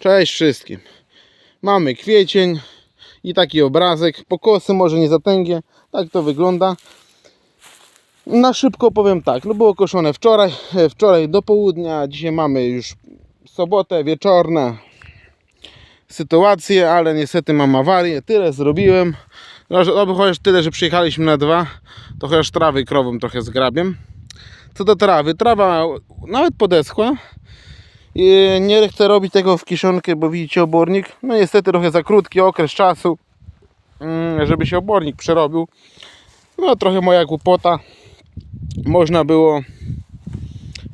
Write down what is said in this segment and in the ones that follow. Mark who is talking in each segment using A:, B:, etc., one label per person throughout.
A: Cześć wszystkim. Mamy kwiecień i taki obrazek. Pokosy może nie zatęgie. Tak to wygląda. Na szybko powiem tak. No było koszone wczoraj. e, Wczoraj do południa. Dzisiaj mamy już sobotę wieczorne sytuacje, ale niestety mam awarię. Tyle zrobiłem. No, no, chociaż tyle, że przyjechaliśmy na dwa, to chociaż trawy krową trochę zgrabiem. Co do trawy, trawa nawet podeschła. Nie chcę robić tego w kiszonkę, bo widzicie obornik. No niestety trochę za krótki okres czasu, mm, żeby się obornik przerobił. No trochę moja głupota. Można było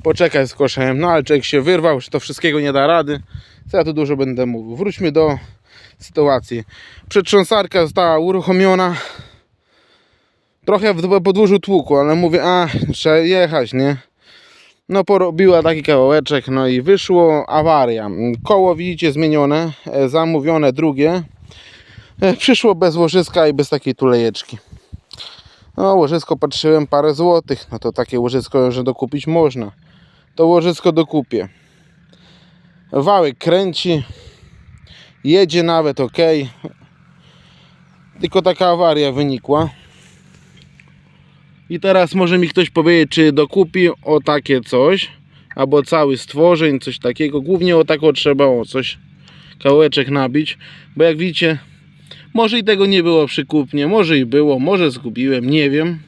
A: poczekać z koszeniem, no ale człowiek się wyrwał, że to wszystkiego nie da rady. Co ja tu dużo będę mówił. Wróćmy do sytuacji. Przetrząsarka została uruchomiona. Trochę w podłużu tłuku, ale mówię, a trzeba jechać, nie? No porobiła taki kawałeczek, no i wyszło awaria. Koło widzicie zmienione, e, zamówione drugie. E, Przyszło bez łożyska i bez takiej tulejeczki. No łożysko patrzyłem parę złotych, no to takie łożysko, że dokupić można. To łożysko dokupię. Wałek kręci, jedzie nawet ok. Tylko taka awaria wynikła. I teraz może mi ktoś powiedzieć, czy dokupi o takie coś, albo cały stworzeń, coś takiego. Głównie o taką trzeba o coś, kawałeczek nabić, bo jak widzicie, może i tego nie było przy kupnie, może i było, może zgubiłem, nie wiem,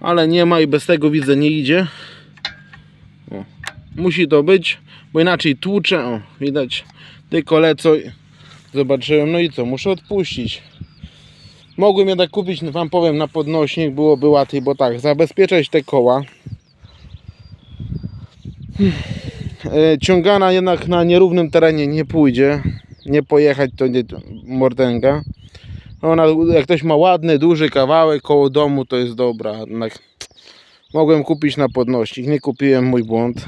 A: ale nie ma i bez tego widzę nie idzie. O, musi to być, bo inaczej tłuczę, o, widać, tylko lecą, zobaczyłem, no i co, muszę odpuścić. Mogłem jednak kupić, no wam powiem, na podnośnik, byłoby łatwiej, bo tak, zabezpieczać te koła. E, Ciągana jednak na nierównym terenie nie pójdzie. Nie pojechać to nie mordęga. Ona, jak ktoś ma ładny, duży kawałek koło domu, to jest dobra. Jednak mogłem kupić na podnośnik, nie kupiłem, mój błąd.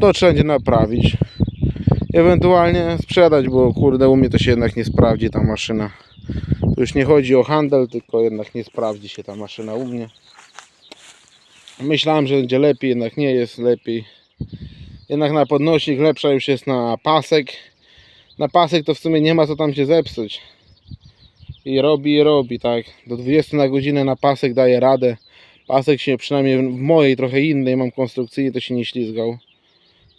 A: To trzeba będzie naprawić. Ewentualnie sprzedać, bo kurde, u mnie to się jednak nie sprawdzi ta maszyna. Tu już nie chodzi o handel, tylko jednak nie sprawdzi się ta maszyna u mnie. Myślałem, że będzie lepiej, jednak nie jest lepiej. Jednak na podnośnik lepsza już jest na pasek. Na pasek to w sumie nie ma co tam się zepsuć. I robi, i robi, tak. Do 20 na godzinę na pasek daje radę. Pasek się przynajmniej w mojej trochę innej mam konstrukcji, to się nie ślizgał.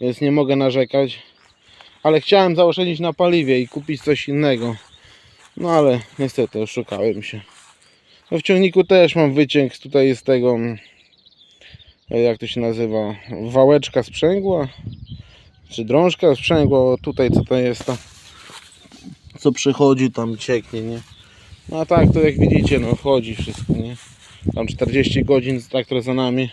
A: Więc nie mogę narzekać. Ale chciałem zaoszczędzić na paliwie i kupić coś innego. No ale niestety oszukałem się. No w ciągniku też mam wyciąg tutaj z tego mm, jak to się nazywa wałeczka sprzęgła? Czy drążka sprzęgła? Tutaj co to jest to co przychodzi tam cieknie nie? No a tak to jak widzicie no chodzi wszystko nie? Tam 40 godzin traktor za nami.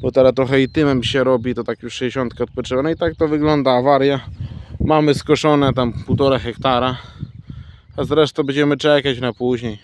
A: Bo teraz trochę i tymem się robi to tak już 60 odpoczywa no i tak to wygląda awaria. Mamy skoszone tam półtora hektara a zresztą będziemy czekać na później.